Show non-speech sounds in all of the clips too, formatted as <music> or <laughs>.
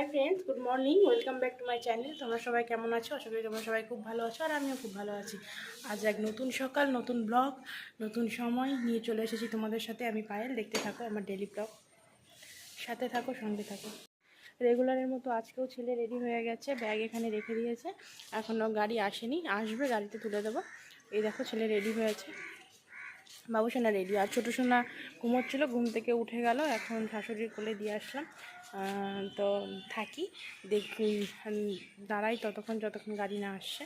Hi friends, good morning, welcome back to my channel. তোমরা সবাই কেমন আছো? আশা করি তোমরা সবাই খুব ভালো আছো আর আমিও খুব ভালো আছি। আজ এক নতুন সকাল, নতুন ব্লগ, নতুন সময় নিয়ে চলে এসেছি তোমাদের সাথে। আমি পায়েল, দেখতে থাকো আমার ডেলি ব্লগ সাথে থাকো, সঙ্গে থাকো। রেগুলারের মতো আজকেও ছেলে রেডি হয়ে গেছে ব্যাগ এখানে রেখে দিয়েছে। এখনও গাড়ি আসেনি, আসবে, গাড়িতে তুলে দেবো। এই দেখো, ছেলে রেডি হয়েছে। বাবু সোনা রেডি আর ছোটো সোনা ঘুমোচ্ছিলো, ঘুম থেকে উঠে গেল, এখন শাশুড়ির কোলে দিয়ে আসলাম। তো থাকি, দেখি দাঁড়াই, ততক্ষণ যতক্ষণ গাড়ি না আসছে,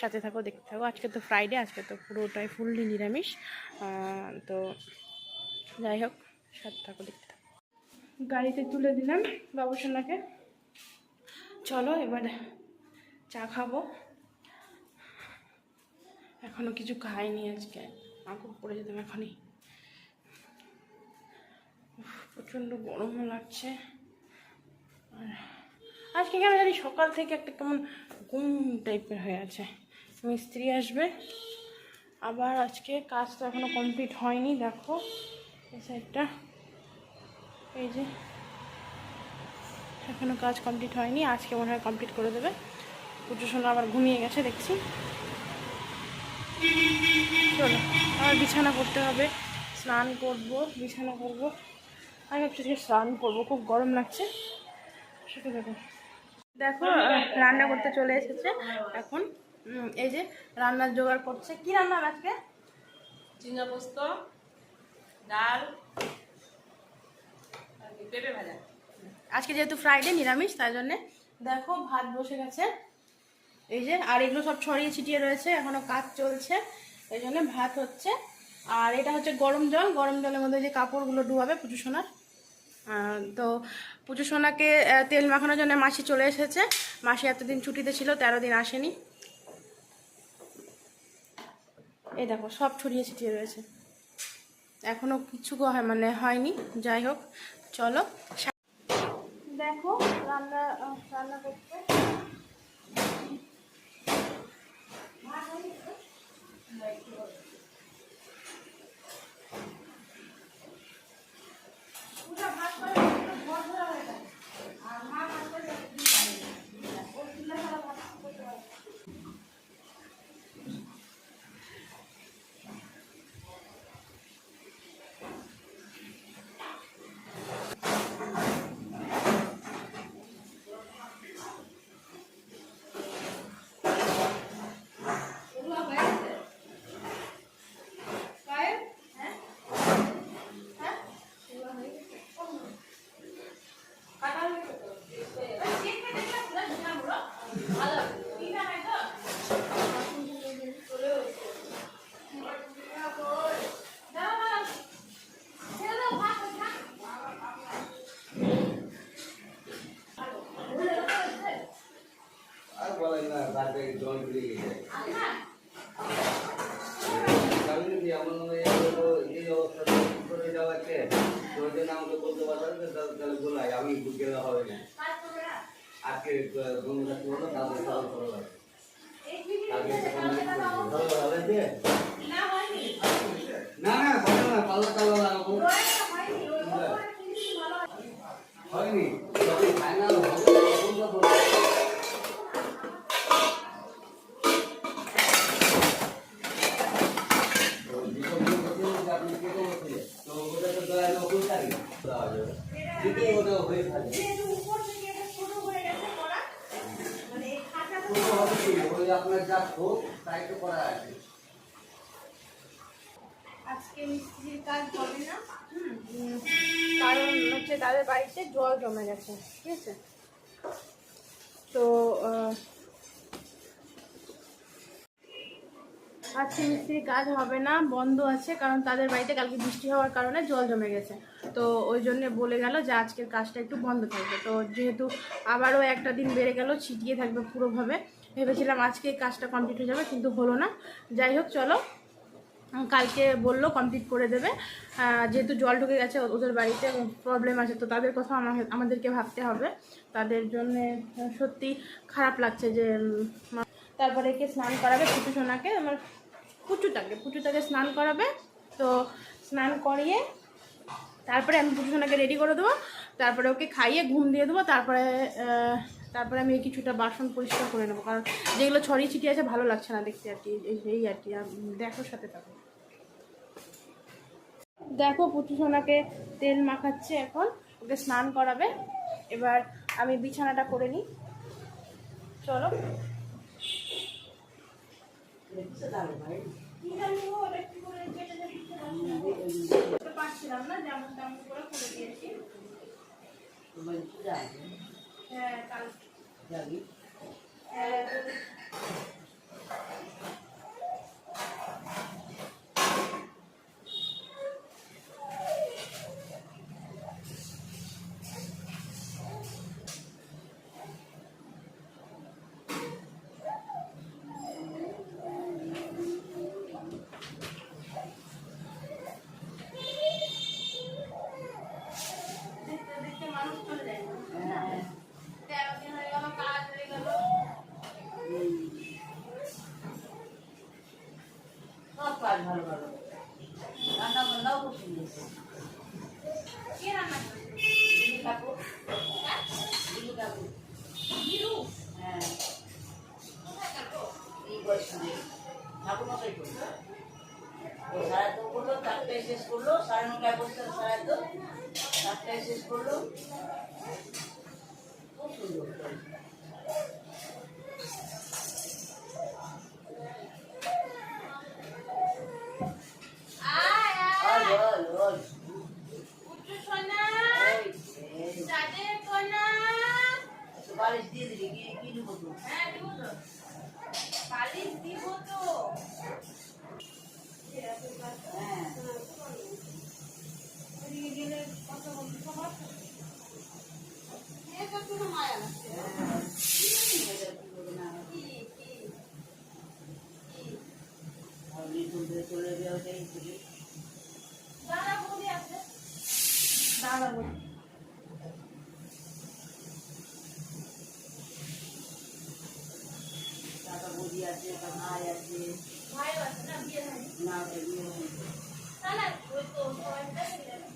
সাথে থাকো, দেখতে থাকো। আজকে তো ফ্রাইডে আজকে তো পুরোটাই ফুললি নিরামিষ। তো যাই হোক, সাথে থাকো, দেখতে থাকো। গাড়িতে তুলে দিলাম বাবু সোনাকে। চলো, এবার চা খাব। এখনও কিছু খাইনি আজকে। মাকে পড়ে যেতাম এখনই। প্রচণ্ড গরমও লাগছে। আর আজকে কেন জানি সকাল থেকে একটা কেমন ঘুম টাইপের হয়ে আছে। মিস্ত্রি আসবে। আবার আজকে কাজ তো এখনও কমপ্লিট হয়নি, দেখো। এই সাইডটা। এই যে এখনও কাজ কমপ্লিট হয়নি, আজকে মনে হয় কমপ্লিট করে দেবে। পুজো সময় আবার ঘুমিয়ে গেছে, দেখছি। চলো। আমার বিছানা করতে হবে। স্নান করব বিছানা করব। আমি ভাবছি যে স্নান করব খুব গরম লাগছে। সেটা দেখো। দেখো রান্না করতে চলে এসেছে। এখন এই যে রান্নার জোগাড় করছে। কি রান্না আজকে? ঝিঙ্গা পোস্ত ডাল পেঁপে ভাজা। আজকে যেহেতু ফ্রাইডে নিরামিষ তাই জন্যে দেখো ভাত বসে গেছে। এই যে আর এগুলো সব ছড়িয়ে ছিটিয়ে রয়েছে। এখনও কাজ চলছে। এই জন্য ভাত হচ্ছে। আর এটা হচ্ছে গরম জল। গরম জলের মধ্যে যে কাপড়গুলো ডুবাবে পুজো সোনার। তো পুজো সোনাকে তেল মাখানোর জন্য মাসি চলে এসেছে। মাসি এতদিন ছুটিতে ছিল, তেরো দিন আসেনি। এই দেখো, সব ছড়িয়ে ছিটিয়ে রয়েছে। এখনও কিছু গ- মানে হয়নি। যাই হোক, চলো। দেখো, রান্না রান্না করতে পুরো ভাত করে পুরো ভর ভরা হয়ে যায়। আর মা ভাত করে একদিন পারে না। ও চুলা ছাড়া ভাত করতে পারে না। এগুলো হয়ে গেছে পায়েল? হ্যাঁ? হ্যাঁ? এগুলো হয়ে গেছে কাটা হয়ে গেছে তো ওই কেক কেটে দিলাম, পুরো ঝিঙাগুলো। ভালো কি না হয় তো? দাঁড়াও, দাঁড়াও। ছেড়ে দাও, ভাত, ভাত। আর বলেন না রাতে জল বেরিয়ে গেছে আচ্ছা। কারণ কি এমন হয়ে গেলো, এই অবস্থা করে যাওয়াচ্ছে তো ওই জন্য আমাকে বলতে পারতাম যে তাহলে তাহলে বলাই আমি গেলে হবে না করবে? আজকে বন্ধুরা কি হলো তাদের সাহায্য ভালো লাগে এক মিনিট আগে হয়েছে, কালকে লাগাবো। ভালো লাগছে না, হয়নি। না না ভালো না পাল্লা পাল্লা লাগাবো দোয়াটা হয়নি, ওই ওপরে ফিনিশিং ভালো আছে। হয়নি যখন ফাইনাল হবে তখন তো বলব। তো যেসব লোক বলছেন যে আপনি কেটে বসেছিলেন, তো ওটা তো দয়া করে ওই তারিখ দেওয়া যাবে। যেটাই ওটা হয়ে থাকে। যেহেতু উপর থেকে এটা ছোট হয়ে গেছে করা, মানে আজকে মিস্ত্রির কাজ হবে না? কারণ হচ্ছে তাদের বাড়িতে জল জমে গেছে, ঠিক আছে? তো আজকে মিস্ত্রির কাজ হবে না, বন্ধ আছে, কারণ তাদের বাড়িতে কালকে বৃষ্টি হওয়ার কারণে জল জমে গেছে। তো ওই জন্য বলে গেল যে আজকের কাজটা একটু বন্ধ থাকবে। তো যেহেতু আবারও একটা দিন বেড়ে গেল, ছিটিয়ে থাকবে পুরোভাবে। ভেবেছিলাম আজকে কাজটা কমপ্লিট হয়ে যাবে, কিন্তু হলো না। যাই হোক, চলো। কালকে বলল কমপ্লিট করে দেবে। যেহেতু জল ঢুকে গেছে ওদের বাড়িতে প্রবলেম আছে, তো তাদের কথা আমাদেরকে ভাবতে হবে। তাদের জন্যে সত্যি খারাপ লাগছে যে তারপরে কে স্নান করাবে পুচু সোনাকে। আমার পুচুটাকে পুচুটাকে স্নান করাবে। তো স্নান করিয়ে তারপরে আমি পুজো সোনাকে রেডি করে দেবো। তারপরে ওকে খাইয়ে ঘুম দিয়ে দেবো। তারপরে তারপরে আমি কিছুটা বাসন পরিষ্কার করে নেব। কারণ যেগুলো ছড়িয়ে ছিটিয়ে আছে, ভালো লাগছে না দেখতে আর কি। এই- আর কি। দেখো সাথে থাকো। দেখো পুচু সোনাকে তেল মাখাচ্ছে এখন। ওকে স্নান করাবে। এবার আমি বিছানাটা করে নিই। চলো। পারছিলাম না যেমন তেমন করে করে দিয়েছি হ্যাঁ কাল বালিশ দিয়ে দিবি কি কি নেব তো হ্যাঁ। দিব তো বালিশ দিব তো। হ্যাঁ গেলে কথা বলতে সবার এটা কোনো মায়া লাগছে না। বিয়ে না বিয়ে। তাহলে ওই তো সবাই দেখে যাবে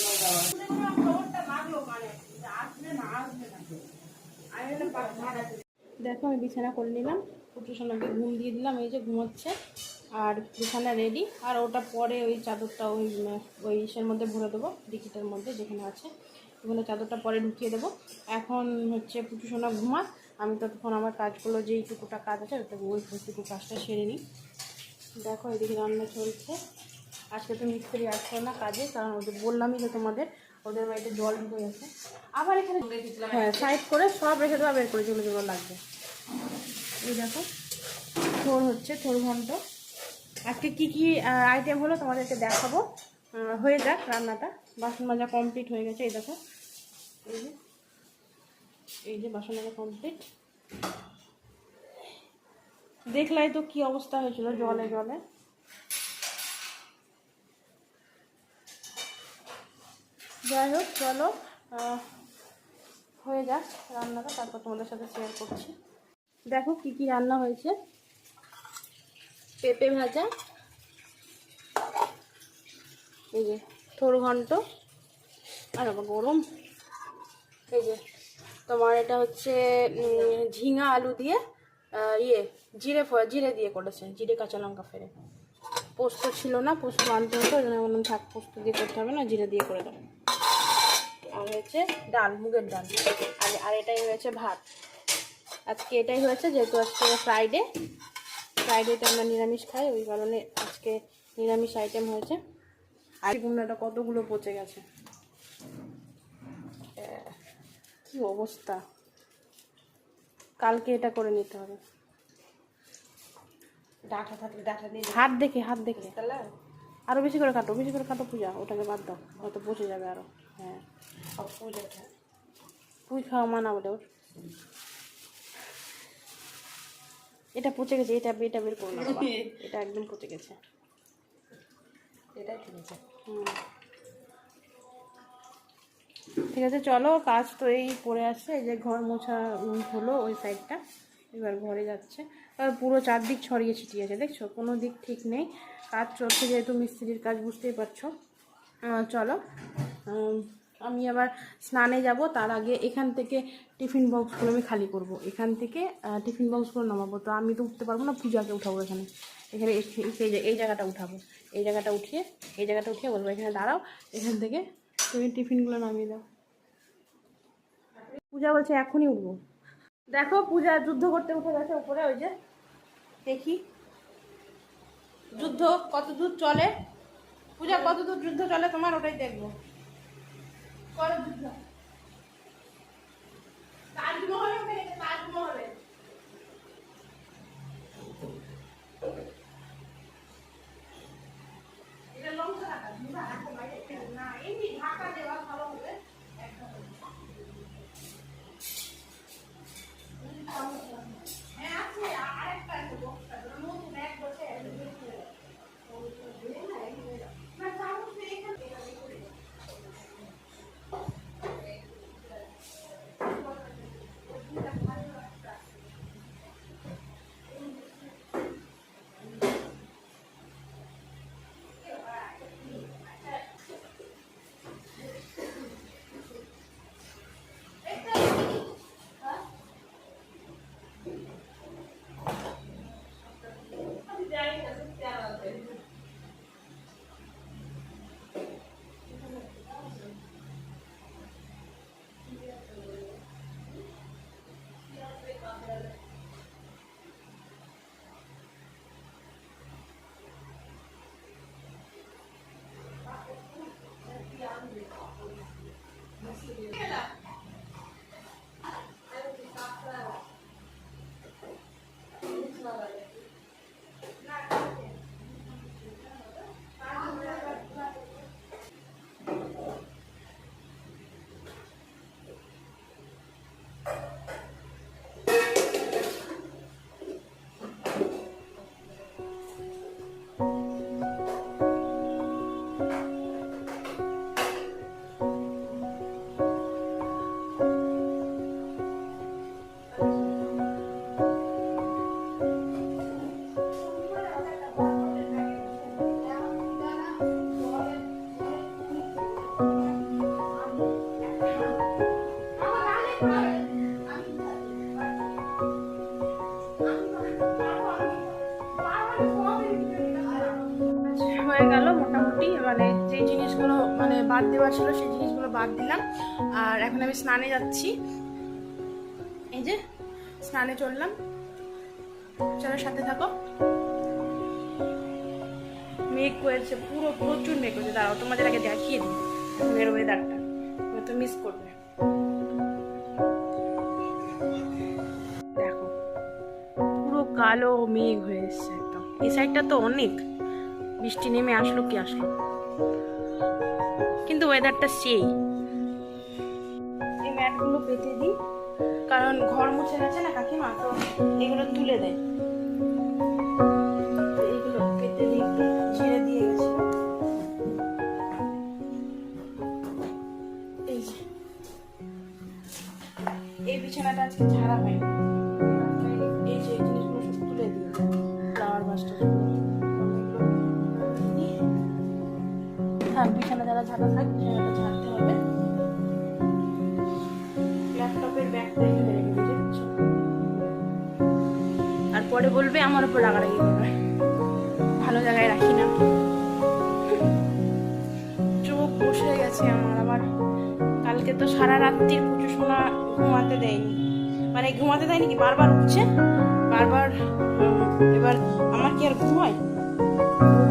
জল দেওয়া খবরটা লাগল মানে যে আসবে না আসবে না আমি বললাম, "পাক, ভাড়া দিই।" দেখো আমি বিছানা করে নিলাম পুটু সোনাকে ঘুম দিয়ে দিলাম এই যে ঘুমোচ্ছে আর বিছানা রেডি আর ওটা পরে ওই চাদরটা ওই ওই ইসের মধ্যে ভরে দেবো ডিকিটার মধ্যে যেখানে আছে ওখানে চাদরটা পরে ঢুকিয়ে দেবো। এখন হচ্ছে পুটু সোনা ঘুমা আমি ততক্ষণ আমার কাজগুলো যেইটুকুটা কাজ আছে ওটা ওই ওইটুকু কাজটা সেরে নিই। দেখো এদিকে রান্না চলছে। আজকে তো মিস্ত্রি আসছে না কাজে কারণ ওদের বললামই যে তোমাদের ওদের বাড়িতে জল ঢুকে গেছে। আবার এখানে হ্যাঁ সাইড করে সব রেখে দেওয়া বের করে যেগুলো যেগুলো লাগবে এই দেখো, থোর হচ্ছে, থোর ঘন্ট। আজকে কি কি আইটেম হলো তোমাদেরকে দেখাবো। হয়ে যাক রান্নাটা। বাসন মাজা কমপ্লিট হয়ে গেছে, এই দেখো। এই যে এই যে বাসন মাজা কমপ্লিট দেখলাই তো কি অবস্থা হয়েছিল জলে জলে। যাই হোক, চলো হয়ে যাক রান্নাটা, তারপর তোমাদের সাথে শেয়ার করছি। দেখো কি কি রান্না হয়েছে। পেঁপে ভাজা, এই যে থোর ঘন্ট, আর আবার গরম। এই যে তোমার এটা হচ্ছে ঝিঙা আলু দিয়ে ইয়ে জিরে জিরে দিয়ে করেছে, জিরে কাঁচা লঙ্কা ফেলে পোস্ত ছিল না, পোস্ত আনতে হতো, ওই জন্য থাক, পোস্ত দিয়ে করতে হবে না, জিরে দিয়ে করে দেবো আর হয়েছে ডাল, মুগের ডাল। আর আর এটাই হয়েছে ভাত। আজকে এটাই হয়েছে যেহেতু আজকে ফ্রাইডে ফ্রাইডেতে আমরা নিরামিষ খাই ওই কারণে আজকে নিরামিষ আইটেম হয়েছে। আর গুমনাটা কতগুলো পচে গেছে? কি অবস্থা? কালকে এটা করে নিতে হবে। ডাটা থাকলে ডাটা দিয়ে হাত দেখে হাত দেখে। তাহলে আরও বেশি করে কাটো বেশি করে কাটো পূজা ওটাকে বাদ দাও হয়তো পচে যাবে আরও। হ্যাঁ। পুঁই খাওয়া মানা বলে ওর। এটা পচে গেছে এটা এটা বের করো না <laughs> এটা একদম পচে গেছে। এটাই ঠিক আছে হুম। ঠিক আছে চলো কাজ তো এই পড়ে আছে। এই যে ঘর মোছা হলো ওই সাইডটা। এবার ঘরে যাচ্ছে। আর পুরো চারদিক ছড়িয়ে ছিটিয়ে আছে দেখছ? কোনো দিক ঠিক নেই। কাজ চলছে যেহেতু মিস্ত্রির কাজ বুঝতেই পারছ। চলো। আমি আবার স্নানে যাব, তার আগে এখান থেকে টিফিন বক্সগুলো আমি খালি করব। এখান থেকে টিফিন বক্সগুলো নামাবো। তো আমি তো উঠতে পারব না, পূজাকে উঠাবো এখানে। এখানে এই- জায়গাটা উঠাবো। এই জায়গাটা উঠিয়ে, এই জায়গাটা উঠিয়ে বলব, এখানে দাঁড়াও, এখান থেকে তুমি টিফিনগুলো নামিয়ে দাও। পূজা বলছে, এখনই উঠবো। দেখো, পূজা যুদ্ধ করতে উঠে গেছে উপরে, ওই যে, দেখি। যুদ্ধ কত দূর চলে? পূজা কত দূর যুদ্ধ চলে? তোমার ওটাই দেখব। করো যুদ্ধ বাদ দিলাম। আর এখন আমি স্নানে যাচ্ছি। এই যে, স্নানে চললাম। চলো সাথে থাকো। মেঘ করেছে, পুরো প্রচুর মেঘ করেছে। দাঁড়াও, তোমাদের আগে দেখিয়ে দিই। মেঘের ওয়েদারটা তো মিস করবে। দেখো, পুরো কালো মেঘ হয়ে এসছে একদম। এই সাইডটা তো অনেক। বৃষ্টি নেমে আসলো কি আসলো। কিন্তু ওয়েদারটা সেই। পেতে দিই। কারণ ঘর মুছে গেছে না কাকিমা, তো এগুলো তুলে দেয়। এইগুলো পেতে দিই ঝেড়ে দিয়ে এই এই বিছানাটা আজকে ঝাড়া হয়নি। এই যে জিনিসগুলো তুলে দিই ফ্লাওয়ার বাসটা থাক বিছানা যারা ঝাঁটা থাক বিছানাটা ঝাড়তে হবে। পরে বলবে, আমার উপর রাগারাগি করবে। ভালো জায়গায় রাখি না। চোখ বসে গেছে আমার আবার। কালকে তো সারা রাত্রির প্রচুর সোনা ঘুমাতে দেয়নি। মানে ঘুমাতে দেয়নি কি, বারবার উঠছে? বারবার এবার আমার কি আর ঘুম হয়?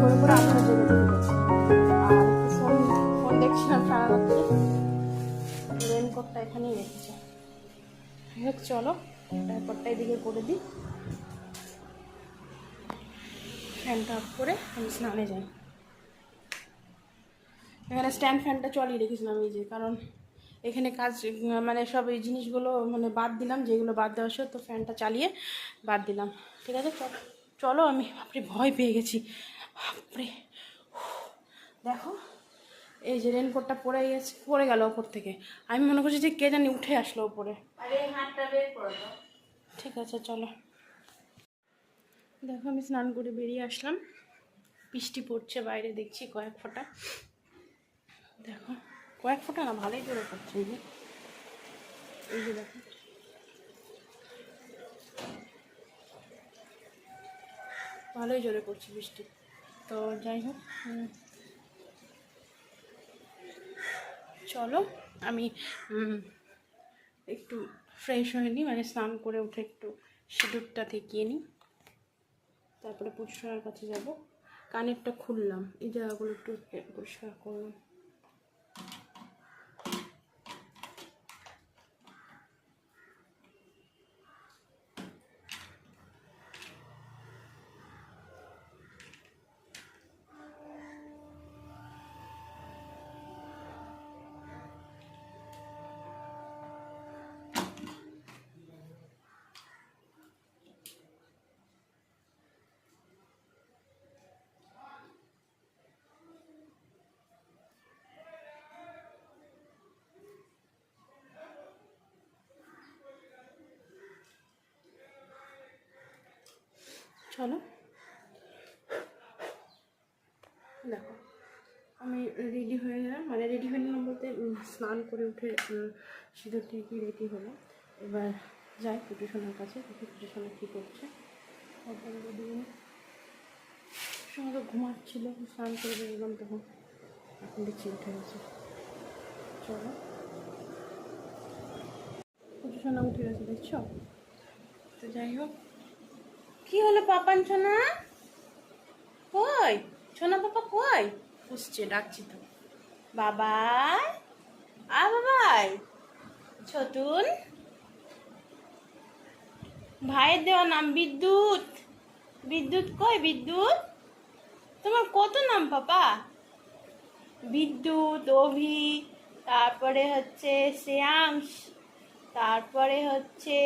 করে করে রাত্রি। রেনকোটটা এখানেই চলো ব্যাপারটা এদিকে করে দিই। ফ্যানটা অফ করে আমি স্নানে যাই। এখানে স্ট্যান্ড ফ্যানটা চলিয়ে রেখেছিলাম এই যে কারণ এখানে কাজ মানে সব এই জিনিসগুলো মানে বাদ দিলাম যেগুলো বাদ দেওয়া ছিল তো ফ্যানটা চালিয়ে বাদ দিলাম। ঠিক আছে? চলো আমি বাপরে ভয় পেয়ে গেছি। বাপরে দেখো এই যে রেনকোটটা পড়ে গেছে পড়ে গেল ওপর থেকে। আমি মনে করছি যে কে জানি উঠে আসলো ওপরে। ঠিক আছে চলো। দেখো, আমি স্নান করে বেরিয়ে আসলাম। বৃষ্টি পড়ছে, বাইরে দেখছি কয়েক ফোঁটা। দেখো, কয়েক ফোঁটা না, ভালোই জোরে পড়ছে এই যে। এই যে দেখো। ভালোই জোরে পড়ছে বৃষ্টি। তো যাই হোক চলো, আমি একটু ফ্রেশ হয়ে নিই মানে স্নান করে উঠে একটু সিঁদুরটা থেকে নিই। তারপরে পরিষ্কারের কাছে যাব। কানেরটা খুললাম। এই জায়গাগুলো একটু পরিষ্কার করলাম চলো। দেখো, আমি রেডি হয়ে গেলাম। মানে রেডি হয়ে নিলাম বলতে স্নান করে উঠে সিঁদুর থেকে রেডি হলো এবার যাই পুজো সোনার কাছে, দেখি পুজো সোনা কী করছে। সঙ্গে ঘুমাচ্ছিল, স্নান করে বেরোলাম তখন। এখন দেখছি উঠে গেছে। চলো। পুজো সোনা উঠে গেছে, দেখছ? তো যাই হোক কি হলো পাপান সোনা? কই? সোনা পাপা কই? পুষছে ডাকছি তো। বাবাই? আ বাবাই ছতুন ভাইয়ের দেওয়া নাম বিদ্যুৎ। বিদ্যুৎ কই বিদ্যুৎ? তোমার কত নাম পাপা? বিদ্যুৎ অভি তারপরে হচ্ছে শ্রেয়াংশ তারপরে হচ্ছে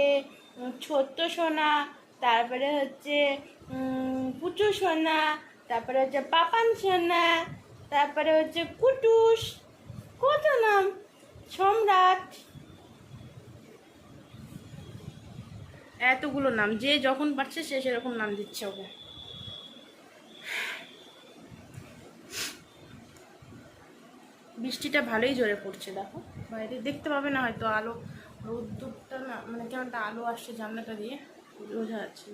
ছোট্ট সোনা তারপরে হচ্ছে পুচু সোনা, তারপরে হচ্ছে পাপান সোনা, তারপরে হচ্ছে কুটুস, কত নাম? সম্রাট। এতগুলো নাম, যে যখন পাচ্ছে সে সেরকম নাম দিচ্ছে ওকে। বৃষ্টিটা ভালোই জোরে পড়ছে, দেখো। বাইরে দেখতে পাবে না হয়তো আলো, রোদ্দুরটা না মানে কেমনটা আলো আসছে জানলাটা দিয়ে। বোঝা যাচ্ছে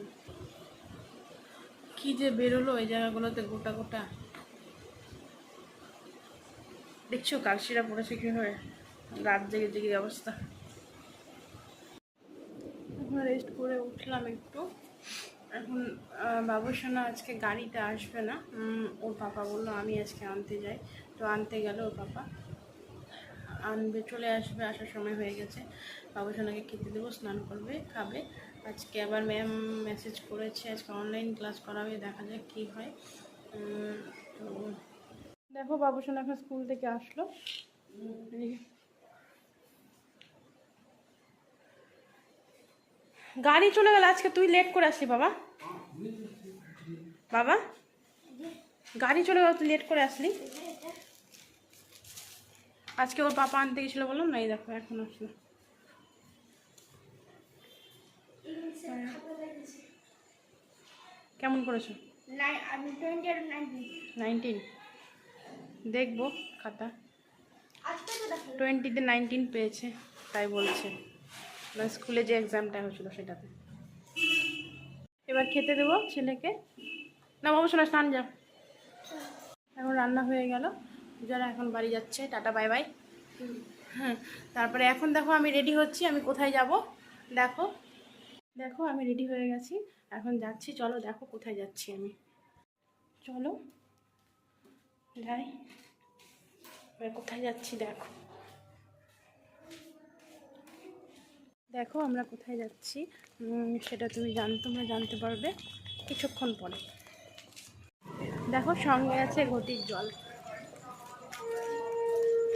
কি যে বেরোলো এই জায়গাগুলোতে গোটা গোটা। দেখছ কালশিরা পড়েছে কীভাবে রাত জেগে জেগে অবস্থা। এখন রেস্ট করে উঠলাম একটু। এখন আহ, বাবুসোনা আজকে গাড়িতে আসবে না। ওর পাপা বলল আমি আজকে আনতে যাই। তো আনতে গেল ওর পাপা। আনবে চলে আসবে আসার সময় হয়ে গেছে। বাবুসোনাকে খেতে দেবো স্নান করবে খাবে। আজকে আবার ম্যাম মেসেজ করেছে, আজকে অনলাইন ক্লাস করাবে, দেখা যাক কী হয়। দেখো বাবুসোনা এখন স্কুল থেকে আসলো। গাড়ি চলে গেল, আজকে তুই লেট করে আসলি বাবা। বাবা, গাড়ি চলে গেল, তুই লেট করে আসলি। আজকে ওর পাপা আনতে গেছিল বললাম না, এই দেখো, এখন আসলো। কেমন করেছ? নাইনটিন দেখব খাতা। টোয়েন্টিতে নাইনটিন পেয়েছে তাই বলছে। মানে স্কুলে যে এক্সামটা হয়েছিল সেটাতে। এবার খেতে দেবো ছেলেকে। না বাবু শোনা স্নান যা এখন রান্না হয়ে গেল। যারা এখন বাড়ি যাচ্ছে টাটা বাই বাই। হ্যাঁ তারপরে এখন দেখো আমি রেডি হচ্ছি আমি কোথায় যাব? দেখো। দেখো, আমি রেডি হয়ে গেছি। এখন যাচ্ছি, চলো দেখো কোথায় যাচ্ছি আমি। চলো, যাই। এবার কোথায় যাচ্ছি দেখো। দেখো, আমরা কোথায় যাচ্ছি? সেটা তুমি জান, তোমরা জানতে পারবে কিছুক্ষণ পরে। দেখো, সঙ্গে আছে গতির জল।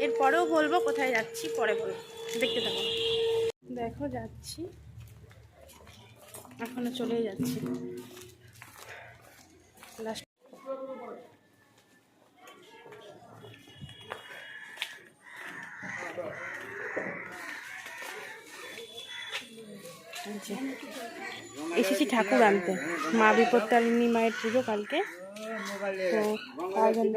এরপরেও বলব কোথায় যাচ্ছি, পরে বলব। দেখতে থাকো। দেখো, যাচ্ছি। এখনও চলেই যাচ্ছে। এসেছি ঠাকুর আনতে। মা বিপত্তারিণী মায়ের পুজো কালকে। তো তাই জন্য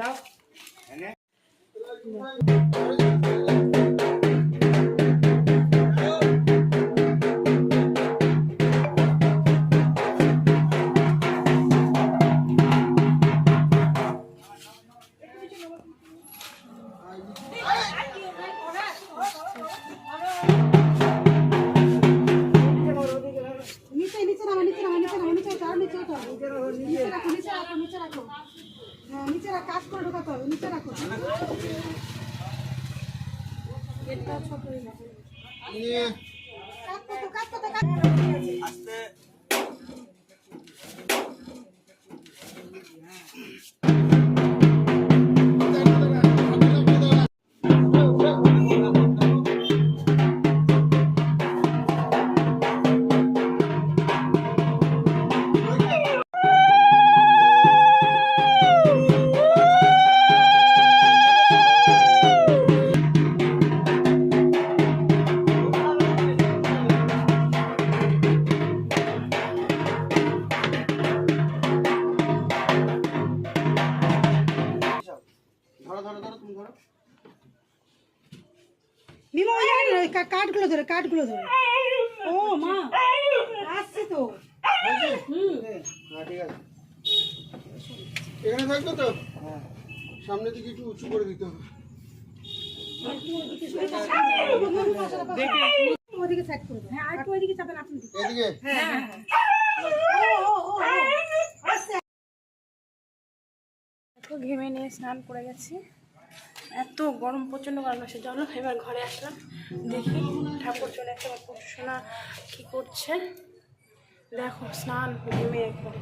স্নান করে গেছি। এত গরম, প্রচণ্ড গরম আসে চলো, এবার ঘরে আসলাম। দেখি ঠাকুর চলে একটা আমার সোনা কী করছে। দেখো, স্নান, ঘুমিয়ে করে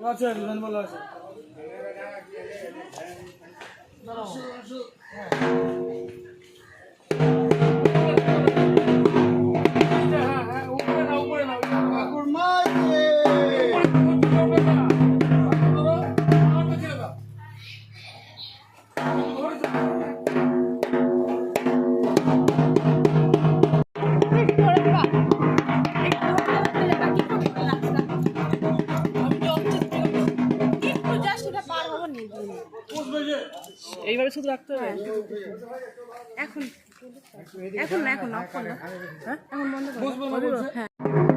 আছে ভ্যানবালা আছে। দাঁড়াও। এইভাবে শুধু রাখতে হবে হ্যাঁ। এখন এখন এখন হ্যাঁ। এখন বন্ধ হ্যাঁ।